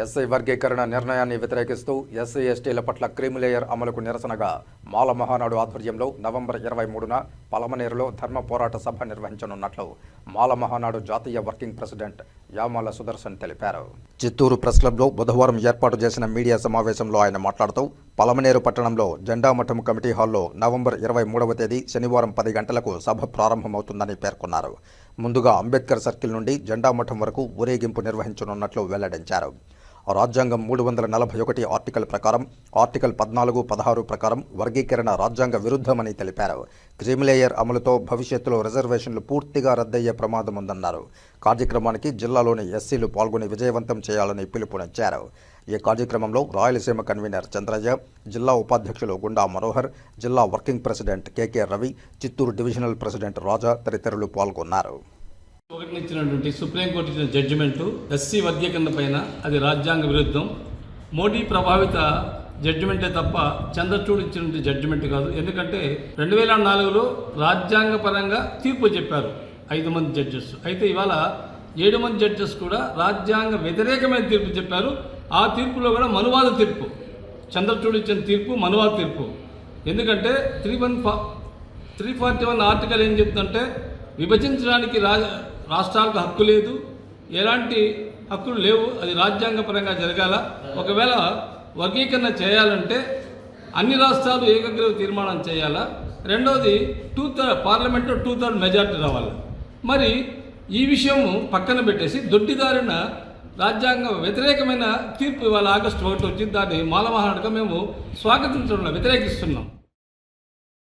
SC వర్గీకరణ నిర్ణయాన్ని వ్యతిరేకిస్తూ ఎస్సీ ఎస్టీల పట్ల క్రీములేయర్ అమలుకు నిరసనగా మాల మహానాడు ఆధ్వర్యంలో నవంబర్ ఇరవై మూడున పలమనేరులో ధర్మ పోరాట సభ నిర్వహించనున్నట్లు మాల మహానాడు జాతీయ వర్కింగ్ ప్రెసిడెంట్ యామాల సుదర్శన్ తెలిపారు. చిత్తూరు ప్రెస్ క్లబ్లో బుధవారం ఏర్పాటు చేసిన మీడియా సమావేశంలో ఆయన మాట్లాడుతూ పలమనేరు పట్టణంలో జెండామఠం కమిటీ హాల్లో నవంబర్ ఇరవై మూడవ తేదీ శనివారం పది గంటలకు సభ ప్రారంభమవుతుందని పేర్కొన్నారు. ముందుగా అంబేద్కర్ సర్కిల్ నుండి జెండామఠం వరకు ఊరేగింపు నిర్వహించనున్నట్లు వెల్లడించారు. రాజ్యాంగం మూడు వందల నలభై ఒకటి ఆర్టికల్ ప్రకారం ఆర్టికల్ పద్నాలుగు పదహారు ప్రకారం వర్గీకరణ రాజ్యాంగ విరుద్ధమని తెలిపారు. క్రిమిలేయర్ అమలుతో భవిష్యత్తులో రిజర్వేషన్లు పూర్తిగా రద్దయ్యే ప్రమాదం ఉందన్నారు. కార్యక్రమానికి జిల్లాలోని ఎస్సీలు పాల్గొని విజయవంతం చేయాలని పిలుపునిచ్చారు. ఈ కార్యక్రమంలో రాయలసీమ కన్వీనర్ చంద్రయ్య జిల్లా ఉపాధ్యక్షులు గుండా మనోహర్ జిల్లా working president KK Ravi Chittoor divisional president Raja తదితరులు పాల్గొన్నారు. ఒకటిని ఇచ్చినటువంటి సుప్రీంకోర్టు ఇచ్చిన జడ్జిమెంటు ఎస్సీ వర్గీకరణ పైన అది రాజ్యాంగ విరుద్ధం. మోడీ ప్రభావిత జడ్జిమెంటే తప్ప చంద్రచూడ్ ఇచ్చినటువంటి జడ్జిమెంట్ కాదు. ఎందుకంటే రెండు వేల నాలుగులో రాజ్యాంగపరంగా తీర్పు చెప్పారు ఐదు మంది జడ్జెస్ అయితే ఇవాళ ఏడు మంది జడ్జెస్ కూడా రాజ్యాంగ వ్యతిరేకమైన తీర్పు చెప్పారు. ఆ తీర్పులో కూడా మనువాద తీర్పు. చంద్రచూడ్ ఇచ్చిన తీర్పు మనువాద తీర్పు. ఎందుకంటే త్రీ వన్ ఫా త్రీ ఫార్టీ వన్ ఆర్టికల్ ఏం చెప్తుందంటే విభజించడానికి రాజ రాష్ట్రాలకు హక్కు లేదు. ఎలాంటి హక్కులు లేవు. అది రాజ్యాంగపరంగా జరగాల. ఒకవేళ వర్గీకరణ చేయాలంటే అన్ని రాష్ట్రాలు ఏకగ్రీవ తీర్మానం చేయాలా. రెండవది టూ థర్డ్ పార్లమెంట్లో టూ థర్డ్ మెజార్టీ రావాలి. మరి ఈ విషయం పక్కన పెట్టేసి దొడ్డిదారిన రాజ్యాంగ వ్యతిరేకమైన తీర్పు ఇవాళ ఆగస్టు ఒకటి వచ్చింది. దాన్ని మాలమహానాడుగా మేము స్వాగతించడం వ్యతిరేకిస్తున్నాం.